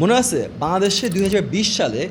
মনে আছে? বাংলাদেশে দুই হাজার বিশ সালে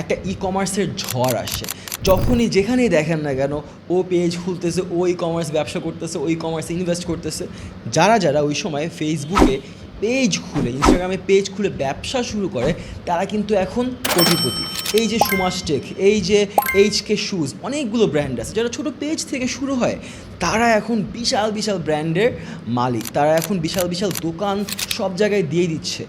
একটা ই কমার্সের ঝড় আসে যখনই যেখানেই দেখেন না কেন, ও পেজ খুলতেছে, ও ই কমার্স ব্যবসা করতেছে, ও ই কমার্সে ইনভেস্ট করতেছে, যারা যারা ওই সময় ফেসবুকে পেজ খুলে ইনস্টাগ্রামে পেজ খুলে ব্যবসা শুরু করে, তারা কিন্তু এখন কোটিপতি। এই যে সুমাসটেক এই যে এইচ কে শুজ অনেকগুলো ব্র্যান্ড আছে। যারা ছোটো পেজ থেকে শুরু হয়, তারা এখন বিশাল বিশাল ব্র্যান্ডের মালিক। তারা এখন বিশাল বিশাল দোকান সব জায়গায় দিয়ে দিচ্ছে।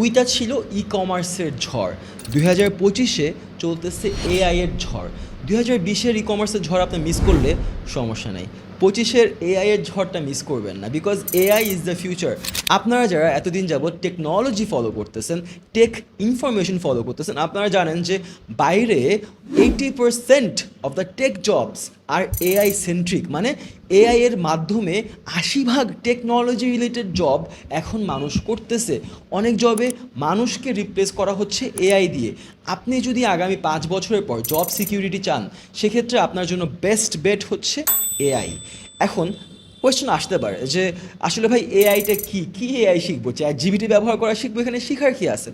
উইটা ছিল ই কমার্সের ঝড়। দুই হাজার পঁচিশে চলতেছে এআই এর ঝড়। দুই হাজার বিশের ই কমার্সের ঝড় আপনি মিস করলে সমস্যা নেই। পঁচিশের এআইয়ের ঝড়টা মিস করবেন না because AI is the future আপনারা যারা এতদিন যাবৎ টেকনোলজি ফলো করতেছেন টেক ইনফরমেশন ফলো করতেছেন, আপনারা জানেন যে বাইরে eighty percent of the tech jobs R AI centric মানে এআই এর মাধ্যমে আশি ভাগ টেকনোলজি রিলেটেড জব এখন মানুষ করতেছে। অনেক জবে মানুষকে রিপ্লেস করা হচ্ছে এআই দিয়ে। আপনি যদি আগামী পাঁচ বছরের পর জব সিকিউরিটি চান, সেক্ষেত্রে আপনার জন্য বেস্ট বেট হচ্ছে এআই এখন কোয়েশ্চেন আসতে পারে যে, আসলে ভাই এআইটা কি? কি এআই শিখব? চ্যাট জিবিটি ব্যবহার করা শিখব? এখানে শেখার কি আছে?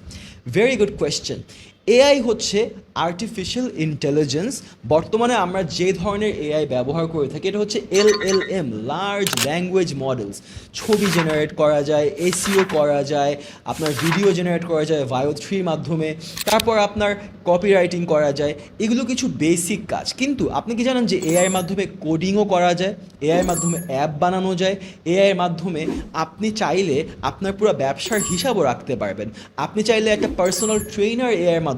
ভেরি গুড কোয়েশ্চেন এআই হচ্ছে আর্টিফিশিয়াল ইন্টেলিজেন্স বর্তমানে আমরা যে ধরনের এআই ব্যবহার করে থাকি, এটা হচ্ছে L L M large language models ছবি জেনারেট করা যায় এসিও করা যায়, আপনার ভিডিও জেনারেট করা যায় ভায়ো থ্রির মাধ্যমে। তারপর আপনার কপিরাইটিং করা যায়, এগুলো কিছু বেসিক কাজ। কিন্তু আপনি কি জানেন যে এআইয়ের মাধ্যমে কোডিংও করা যায়, এআইয়ের মাধ্যমে অ্যাপ বানানো যায়, এআইয়ের মাধ্যমে আপনি চাইলে আপনার পুরো ব্যবসার হিসাবও রাখতে পারবেন। আপনি চাইলে একটা পার্সোনাল ট্রেনার এআইয়ের মাধ্যমে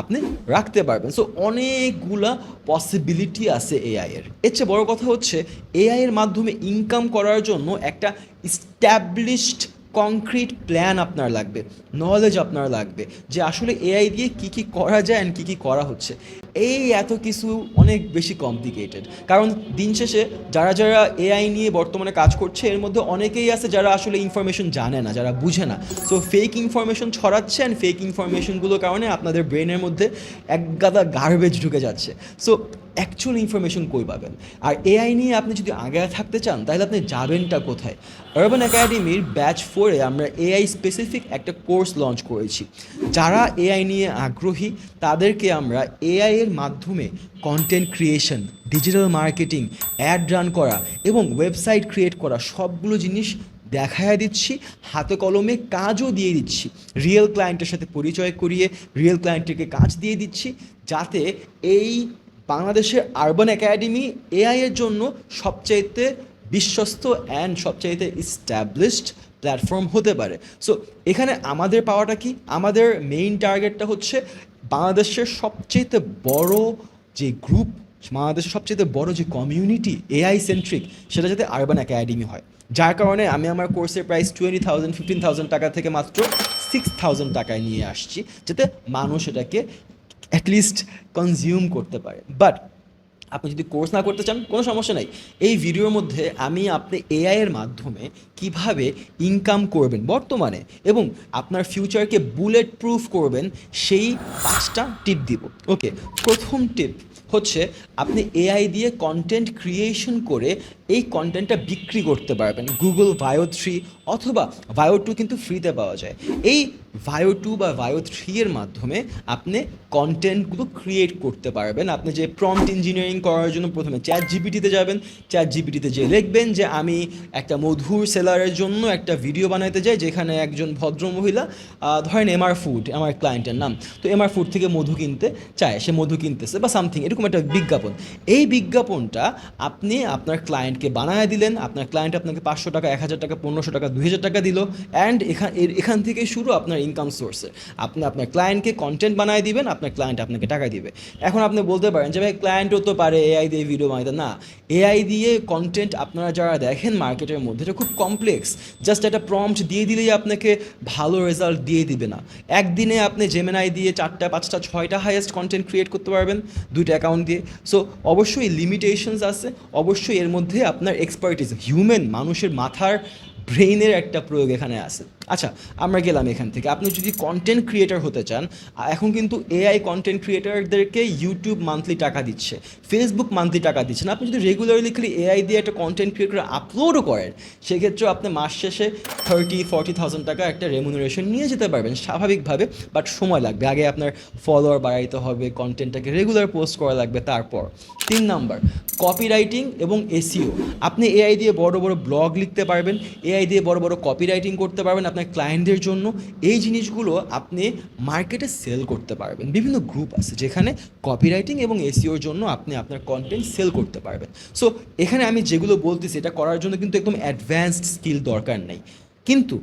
আপনি রাখতে পারবেন। সো অনেকগুলা পসিবিলিটি আছে এআইয়ের এর চেয়ে বড় কথা হচ্ছে এআইয়ের মাধ্যমে ইনকাম করার জন্য একটা স্ট্যাবলিশড কংক্রিট প্ল্যান আপনার লাগবে নলেজ আপনার লাগবে যে আসলে এআই দিয়ে কি কি করা যায় অ্যান্ড কী কী করা হচ্ছে। এই এত কিছু অনেক বেশি কমপ্লিকেটেড কারণ দিন শেষে যারা যারা এআই নিয়ে বর্তমানে কাজ করছে, এর মধ্যে অনেকেই আছে যারা আসলে ইনফরমেশন জানে না, যারা বুঝে না। সো ফেক ইনফরমেশন ছড়াচ্ছে অ্যান্ড ফেক ইনফরমেশনগুলোর কারণে আপনাদের ব্রেনের মধ্যে এক গাদা গার্বেজ ঢুকে যাচ্ছে। সো অ্যাকচুয়াল ইনফরমেশন কই পাবেন? আর এআই নিয়ে আপনি যদি আগে থাকতে চান, তাহলে আপনি যাবেনটা কোথায়? আরবান একাডেমির ব্যাচ ফোরে আমরা এআই স্পেসিফিক একটা কোর্স লঞ্চ করেছি। যারা এআই নিয়ে আগ্রহী, তাদেরকে আমরা এআই এর মাধ্যমে content creation digital marketing ad run করা এবং ওয়েবসাইট ক্রিয়েট করা সবগুলো জিনিস দেখায়া দিচ্ছি, হাতে কলমে কাজও দিয়ে দিচ্ছি। রিয়েল ক্লায়েন্টের সাথে পরিচয় করিয়ে রিয়েল ক্লায়েন্টকে কাজ দিয়ে দিচ্ছি, যাতে এই বাংলাদেশের আরবান একাডেমি এআই এর জন্য সবচাইতে বিশ্বস্ত অ্যান্ড সবচাইতে ইস্টাবলিশড প্ল্যাটফর্ম হতে পারে। সো এখানে আমাদের পাওয়াটা কি? আমাদের মেইন টার্গেটটা হচ্ছে বাংলাদেশের সবচেয়ে বড় যে গ্রুপ বাংলাদেশের সবচেয়ে বড় যে কমিউনিটি এআই সেন্ট্রিক সেটা যাতে আরবান একাডেমি হয়। যার কারণে আমি আমার কোর্সের price twenty thousand fifteen thousand টাকা থেকে মাত্র সিক্স থাউজেন্ড টাকায় নিয়ে আসছি, যাতে মানুষ এটাকে অ্যাটলিস্ট কনজিউম করতে পারে। বাট আপনি যদি কোর্স না করতে চান, কোনো সমস্যা নাই। এই ভিডিওর মধ্যে আমি আপনি এআই এর মাধ্যমে কীভাবে ইনকাম করবেন বর্তমানে এবং আপনার ফিউচারকে বুলেট প্রুফ করবেন, সেই পাঁচটা টিপ দিব। ওকে প্রথম টিপ হচ্ছে আপনি এআই দিয়ে কন্টেন্ট ক্রিয়েশন করে এই কন্টেন্টটা বিক্রি করতে পারবেন। গুগল ভায়ো থ্রি অথবা ভায়ো টু কিন্তু ফ্রিতে পাওয়া যায়। এই ভায়ো টু বা ভায়ো থ্রি এর মাধ্যমে আপনি কন্টেন্টগুলো ক্রিয়েট করতে পারবেন। আপনি যে প্রম্পট ইঞ্জিনিয়ারিং করার জন্য প্রথমে চ্যাট জিপিটিতে যাবেন। চ্যাট জিপিটিতে যে লিখবেন যে, আমি একটা মধুর সেলারের জন্য একটা ভিডিও বানাইতে যাই যেখানে একজন ভদ্র মহিলা ধরেন এমআর ফুড আমার ক্লায়েন্টের নাম। তো এমআর ফুড থেকে মধু কিনতে চায়, সে মধু কিনতেছে বা সামথিং এরকম একটা বিজ্ঞাপন। এই বিজ্ঞাপনটা আপনি আপনার ক্লায়েন্টকে বানায় দিলেন, আপনার ক্লায়েন্ট আপনাকে পাঁচশো টাকা, এক হাজার টাকা, পনেরোশো টাকা, দুই হাজার টাকা দিল অ্যান্ড এখান এখান থেকেই শুরু আপনার ইনকাম সোর্সে আপনি, আপনার ক্লায়েন্টকে কন্টেন্ট বানায় দিবেন, আপনার ক্লায়েন্ট আপনাকে টাকা দিবে। এখন আপনি বলতে পারেন যে, ভাই ক্লায়েন্টও তো পারে এআই দিয়ে ভিডিও বানাতে না এআই দিয়ে কন্টেন্ট আপনারা যারা দেখেন মার্কেটের মধ্যে, এটা খুব কমপ্লেক্স জাস্ট একটা প্রম্পট দিয়ে দিলেই আপনাকে ভালো রেজাল্ট দিয়ে দিবে না। একদিনে আপনি জেমেনাই দিয়ে চারটা, পাঁচটা, ছয়টা হাইয়েস্ট কন্টেন্ট ক্রিয়েট করতে পারবেন, দুইটা অ্যাকাউন্ট দিয়ে। সো অবশ্যই লিমিটেশনস আছে, অবশ্যই এর মধ্যে আপনার এক্সপার্টিস হিউম্যান মানুষের মাথার ব্রেইনের একটা প্রয়োগ এখানে আছে। আচ্ছা আমরা গেলাম এখান থেকে। আপনি যদি কন্টেন্ট ক্রিয়েটর হতে চান এখন কিন্তু এআই কন্টেন্ট ক্রিয়েটারদেরকে ইউটিউব মান্থলি টাকা দিচ্ছে ফেসবুক মান্থলি টাকা দিচ্ছে না। আপনি যদি রেগুলারলি খালি এআই দিয়ে একটা কন্টেন্ট ক্রিয়েট করে আপলোডও করেন, সেক্ষেত্রেও আপনি মাস শেষে থার্টি ফর্টি থাউজেন্ড টাকা একটা রেমুনারেশন নিয়ে যেতে পারবেন স্বাভাবিকভাবে বাট সময় লাগবে। আগে আপনার ফলোয়ার বাড়াইতে হবে কন্টেন্টটাকে রেগুলার পোস্ট করা লাগবে তারপর। তিন নাম্বার কপিরাইটিং এবং এসিও আপনি এআই দিয়ে বড় বড় ব্লগ লিখতে পারবেন এআই দিয়ে বড় বড় কপি রাইটিং করতে পারবেন আপনার ক্লায়েন্টদের জন্য এই জিনিসগুলো আপনি মার্কেটে সেল করতে পারবেন। বিভিন্ন গ্রুপ আছে যেখানে কপিরাইটিং এবং এসিওর জন্য আপনি আপনার কন্টেন্ট সেল করতে পারবেন। সো এখানে আমি যেগুলো বলতেছি, এটা করার জন্য কিন্তু একদম অ্যাডভান্সড স্কিল দরকার নেই। কিন্তু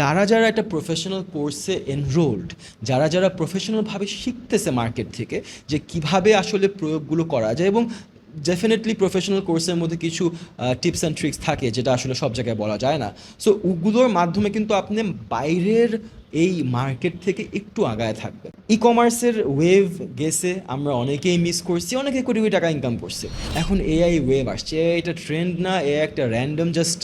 যারা যারা একটা প্রফেশনাল কোর্সে এনরোলড যারা যারা প্রফেশনালভাবে শিখতেছে মার্কেট থেকে যে কীভাবে আসলে প্রয়োগগুলো করা যায় এবং ডেফিনেটলি প্রফেশনাল কোর্সের মধ্যে কিছু টিপস অ্যান্ড ট্রিক্স থাকে যেটা আসলে সব জায়গায় বলা যায় না। সো ওগুলোর মাধ্যমে কিন্তু আপনি বাইরের এই মার্কেট থেকে একটু আগায় থাকবেন। ই কমার্সের ওয়েভ গেছে, আমরা অনেকেই মিস করছি, অনেকে কোটি কোটি টাকা ইনকাম করছে। এখন এআই ওয়েভ আসছে এটা ট্রেন্ড না এ একটা র্যান্ডম জাস্ট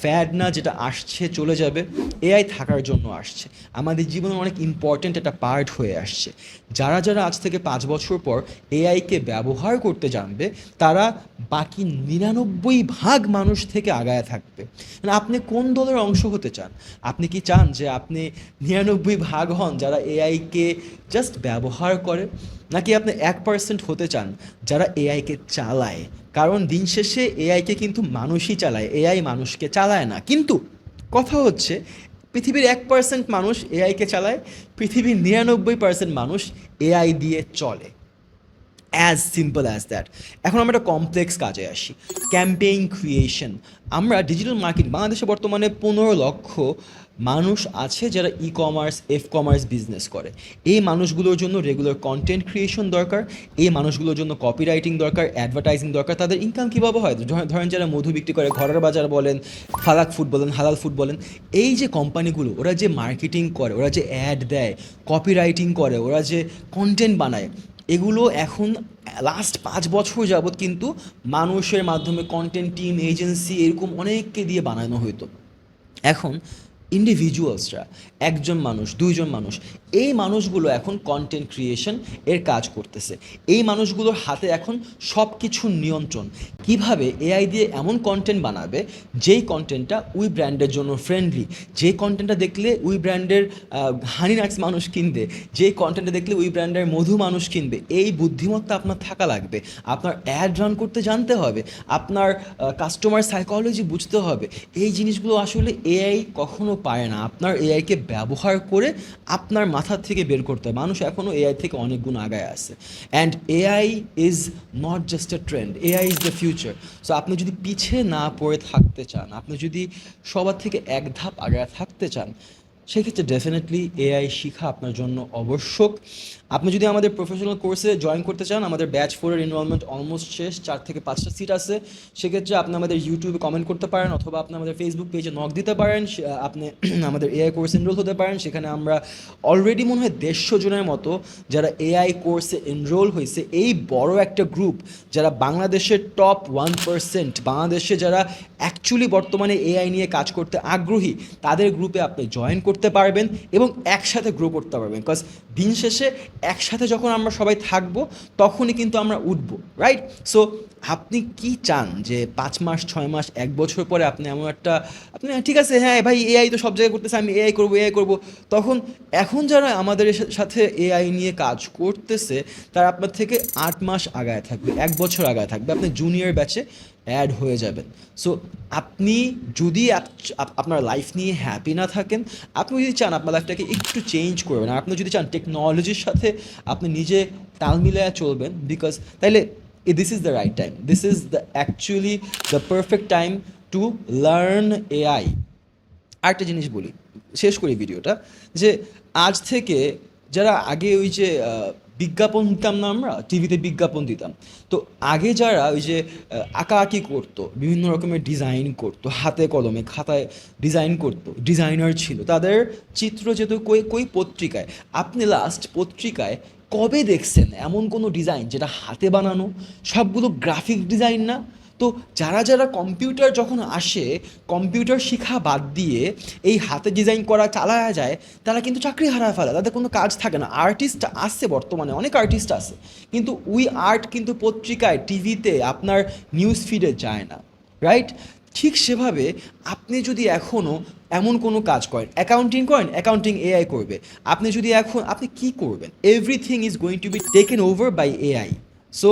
ফ্যাড না, যেটা আসছে, চলে যাবে। এআই থাকার জন্য আসছে। আমাদের জীবনে অনেক ইম্পর্ট্যান্ট একটা পার্ট হয়ে আসছে। যারা যারা আজ থেকে পাঁচ বছর পর এআইকে ব্যবহার করতে জানবে, তারা বাকি নিরানব্বই ভাগ মানুষ থেকে আগায় থাকবে। মানে আপনি কোন দলের অংশ হতে চান? আপনি কি চান যে আপনি নিরানব্বই ভাগ হন যারা এআইকে জাস্ট ব্যবহার করে, নাকি আপনি এক পার্সেন্ট হতে চান যারা এআইকে চালায়? কারণ দিন শেষে এআইকে কিন্তু মানুষই চালায় এআই মানুষকে চালায় না। কিন্তু কথা হচ্ছে, পৃথিবীর এক পার্সেন্ট মানুষ এআইকে চালায়, পৃথিবীর নিরানব্বই পার্সেন্ট মানুষ এআই দিয়ে চলে। অ্যাজ সিম্পল অ্যাজ দ্যাট এখন আমরা একটা কমপ্লেক্স কাজে আসি। ক্যাম্পেইন ক্রিয়েশন আমরা ডিজিটাল মার্কেট বাংলাদেশে বর্তমানে পনেরো লক্ষ মানুষ আছে যারা e commerce F commerce business করে। এই মানুষগুলোর জন্য রেগুলার কন্টেন্ট ক্রিয়েশন দরকার, এই মানুষগুলোর জন্য কপিরাইটিং দরকার অ্যাডভার্টাইজিং দরকার। তাদের ইনকাম কীভাবে হয়? ধর- ধরেন যারা মধু বিক্রি করে, ঘরের বাজার বলেন, ফালাক ফুড বলেন, হালাল ফুড বলেন, এই যে কোম্পানিগুলো ওরা যে মার্কেটিং করে, ওরা যে অ্যাড দেয় কপিরাইটিং করে, ওরা যে কন্টেন্ট বানায়, এগুলো এখন লাস্ট পাঁচ বছর যাবৎ কিন্তু মানুষের মাধ্যমে কন্টেন্ট টিম এজেন্সি এরকম অনেককে দিয়ে বানানো হতো এখন ইন্ডিভিজুয়ালসরা একজন মানুষ, দুইজন মানুষ, এই মানুষগুলো এখন কন্টেন্ট ক্রিয়েশন এর কাজ করতেছে। এই মানুষগুলোর হাতে এখন সব কিছুর নিয়ন্ত্রণ। কীভাবে এআই দিয়ে এমন কন্টেন্ট বানাবে, যেই কন্টেন্টটা উই ব্র্যান্ডের জন্য ফ্রেন্ডলি যে কন্টেন্টটা দেখলে উই ব্র্যান্ডের হানি নাটস মানুষ কিনবে যে কন্টেন্টটা দেখলে উই ব্র্যান্ডের মধু মানুষ কিনবে, এই বুদ্ধিমত্তা আপনার থাকা লাগবে। আপনার অ্যাড রান করতে জানতে হবে, আপনার কাস্টমার সাইকোলজি বুঝতে হবে। এই জিনিসগুলো আসলে এআই কখনো পারে না। আপনার এআইকে ব্যবহার করে আপনার মাথা থেকে বের করতে হয়। মানুষ এখনও এআই থেকে অনেক গুণ আগায় আছে। And AI is not just a trend AI is the future so আপনি যদি পিছিয়ে না পড়ে থাকতে চান, আপনি যদি সবার থেকে এক ধাপ আগায় থাকতে চান সেক্ষেত্রে ডেফিনেটলি এআই শিখা আপনার জন্য আবশ্যক। আপনি যদি আমাদের প্রফেশনাল কোর্সে জয়েন করতে চান, আমাদের ব্যাচ ফোরের এনরোলমেন্ট অলমোস্ট শেষ, চার থেকে পাঁচটা সিট আছে। সেক্ষেত্রে আপনি আমাদের ইউটিউবে কমেন্ট করতে পারেন অথবা আপনি আমাদের ফেসবুক পেজে নক দিতে পারেন। আপনি আমাদের এআই কোর্স এনরোল হতে পারেন। সেখানে আমরা অলরেডি মনে হয় দেড়শো জনের মতো যারা এআই কোর্সে এনরোল হয়েছে, এই বড় একটা গ্রুপ যারা বাংলাদেশের টপ ওয়ান পার্সেন্ট বাংলাদেশে যারা অ্যাকচুয়ালি বর্তমানে এআই নিয়ে কাজ করতে আগ্রহী, তাদের গ্রুপে আপনি জয়েন করতে পারবেন এবং একসাথে গ্রো করতে পারবেন। বিকজ দিন শেষে একসাথে যখন আমরা সবাই থাকব, তখনই কিন্তু আমরা উঠবো রাইট সো আপনি কি চান যে পাঁচ মাস, ছয় মাস, এক বছর পরে আপনি এমন একটা, আপনি, ঠিক আছে হ্যাঁ ভাই এআই তো সব জায়গায় করতেছে, আমি এআই করব এআই করব। তখন, এখন যারা আমাদের সাথে এআই নিয়ে কাজ করতেছে, তারা আপনার থেকে আট মাস আগায় থাকবে, এক বছর আগায় থাকবে। আপনি জুনিয়র ব্যাচে অ্যাড হয়ে যাবেন সো আপনি যদি আপ- আপ- আপনার লাইফ নিয়ে হ্যাপি না থাকেন, আপনি যদি চান আপনার লাইফটাকে একটু চেঞ্জ করবেন আপনি যদি চান টেকনোলজির সাথে আপনি নিজে তাল মিলায়া চলবেন বিকজ তাইলে this is the right time this is the actually the perfect time to learn AI আরেকটা জিনিস বলি, শেষ করি ভিডিওটা যে আজ থেকে যারা আগে ওই যে বিজ্ঞাপন দিতাম না আমরা, টিভিতে বিজ্ঞাপন দিতাম। তো আগে যারা ওই যে আঁকা আঁকাআঁকি করতো, বিভিন্ন রকমের ডিজাইন করতো, হাতে কলমে, খাতায় ডিজাইন করতো, ডিজাইনার ছিল, তাদের চিত্র যেত কই কই পত্রিকায়, আপনি লাস্ট পত্রিকায় কবে দেখছেন এমন কোনো ডিজাইন যেটা হাতে বানানো? সবগুলো গ্রাফিক ডিজাইন না? তো যারা যারা কম্পিউটার যখন আসে, কম্পিউটার শেখা বাদ দিয়ে এই হাতে ডিজাইন করা চালায়া যায়, তারা কিন্তু চাকরি হারায় ফেলে। তাদের কোনো কাজ থাকে না। আর্টিস্ট আছে বর্তমানে, অনেক আর্টিস্ট আছে। কিন্তু উই আর্ট কিন্তু পত্রিকায় টিভিতে আপনার নিউজ ফিডে যায় না। রাইট ঠিক সেভাবে আপনি যদি এখনও এমন কোনো কাজ করেন অ্যাকাউন্টিং করেন অ্যাকাউন্টিং এআই করবে। আপনি যদি এখন, আপনি কি করবেন? Everything is going to be taken over by AI so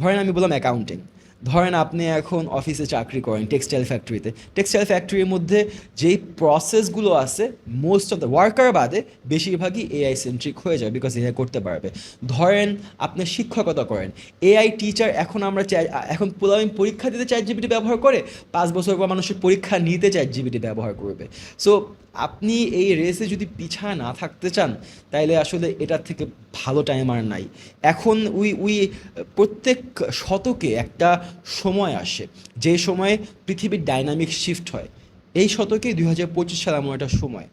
ধরেন আমি বললাম অ্যাকাউন্টিং ধরেন আপনি এখন অফিসে চাকরি করেন টেক্সটাইল ফ্যাক্টরিতে টেক্সটাইল ফ্যাক্টরির মধ্যে যেই প্রসেসগুলো আছে মোস্ট অফ দ্য ওয়ার্কার বাদে বেশিরভাগই এআই সেন্ট্রিক হয়ে যায় বিকজ এআই করতে পারবে। ধরেন আপনি শিক্ষকতা করেন এআই টিচার এখন আমরা চাই, এখন পোলামিন পরীক্ষা দিতে চাই জিবিটি ব্যবহার করে, পাঁচ বছর পর মানুষের পরীক্ষা নিতে চাই জিবিটি ব্যবহার করবে। সো আপনি এই রেসে যদি পিছা না থাকতে চান, তাইলে আসলে এটার থেকে ভালো টাইম আর নাই। এখন উই উই প্রত্যেক শতকে একটা সময় আসে, যে সময়ে পৃথিবীর ডাইনামিক শিফট হয়। এই শতকে দুই হাজার পঁচিশ সাল এমন একটা সময়।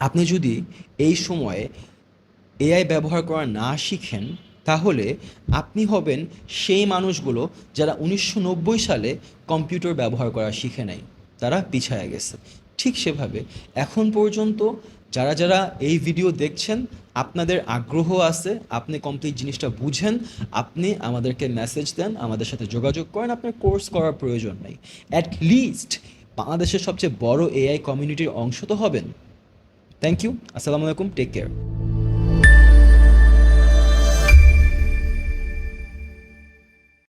আপনি যদি এই সময়ে এআই ব্যবহার করা না শিখেন, তাহলে আপনি হবেন সেই মানুষগুলো যারা উনিশশো নব্বই সালে কম্পিউটার ব্যবহার করা শিখে নাই। তারা পিছায়া গেছে। ঠিক সেভাবে এখন পর্যন্ত যারা যারা এই ভিডিও দেখছেন, আপনাদের আগ্রহ আছে, আপনি কমপ্লিট জিনিসটা বুঝেন, আপনি আমাদেরকে মেসেজ দেন, আমাদের সাথে যোগাযোগ করেন, আপনার কোর্স করার প্রয়োজন নেই। অ্যাট লিস্ট বাংলাদেশের সবচেয়ে বড় এআই কমিউনিটির অংশ তো হবেন। থ্যাংক ইউ আসসালামু আলাইকুম টেক কেয়ার